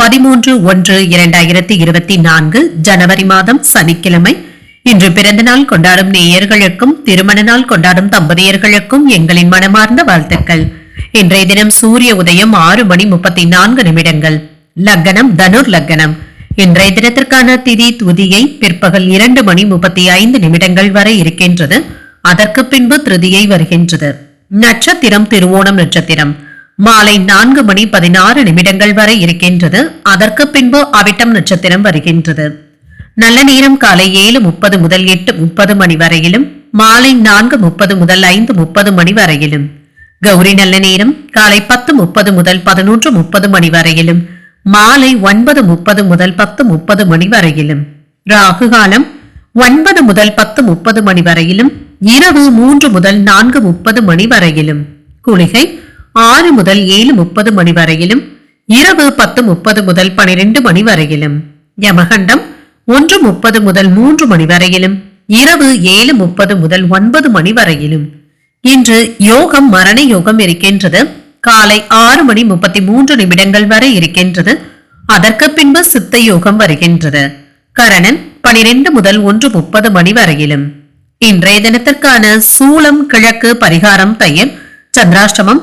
பதிமூன்று ஒன்று இரண்டாயிரத்தி இருபத்தி நான்கு ஜனவரி மாதம் சனிக்கிழமை. இன்று பிறந்தநாள் கொண்டாடும் நேயர்களுக்கும் திருமண நாள் கொண்டாடும் தம்பதியர்களுக்கும் எங்களின் மனமார்ந்த வாழ்த்துக்கள். இன்றைய தினம் சூரிய உதயம் ஆறு மணி முப்பத்தி நான்கு நிமிடங்கள். லக்னம் தனுர் லக்னம். இன்றைய தினத்திற்கான திதி துதியை பிற்பகல் இரண்டு மணி முப்பத்தி ஐந்து நிமிடங்கள் வரை இருக்கின்றது. அதற்கு பின்பு திருதியை வருகின்றது. நட்சத்திரம் திருவோணம் நட்சத்திரம். மாலை நான்கு மணி பதினாறு நிமிடங்கள் வரை இருக்கின்றது. அதற்கு பின்பு அவிட்டம் நட்சத்திரம் வருகின்றது. நல்ல நேரம் காலை ஏழு முப்பது முதல் எட்டு முப்பது மணி வரையிலும் மாலை நான்கு முப்பது முதல் ஐந்து முப்பது மணி வரையிலும். கௌரி நல்ல நேரம் காலை பத்து முப்பது முதல் பதினொன்று முப்பது மணி வரையிலும் மாலை ஒன்பது முப்பது முதல் பத்து முப்பது மணி வரையிலும். ராகு காலம் ஒன்பது முதல் பத்து முப்பது மணி வரையிலும் இரவு மூன்று முதல் நான்கு முப்பது மணி வரையிலும். குளிகை ஆறு முதல் ஏழு முப்பது மணி வரையிலும் இரவு பத்து முப்பது முதல் பனிரெண்டு மணி வரையிலும் யமகண்டம் ஒன்று முப்பது முதல் மூன்று மணி வரையிலும் இரவு ஏழு முப்பது முதல் ஒன்பது மணி வரையிலும். இன்று யோகம் மரண யோகம் இருக்கின்றது. காலை ஆறு மணி முப்பத்தி மூன்று நிமிடங்கள் வரை இருக்கின்றது. அதற்கு பின்பு சித்த யோகம் வருகின்றது. கரணன் பனிரெண்டு முதல் ஒன்று முப்பது மணி வரையிலும். இன்றைய தினத்திற்கான சூளம் கிழக்கு பரிகாரம் தையல் சந்திராஷ்டமம்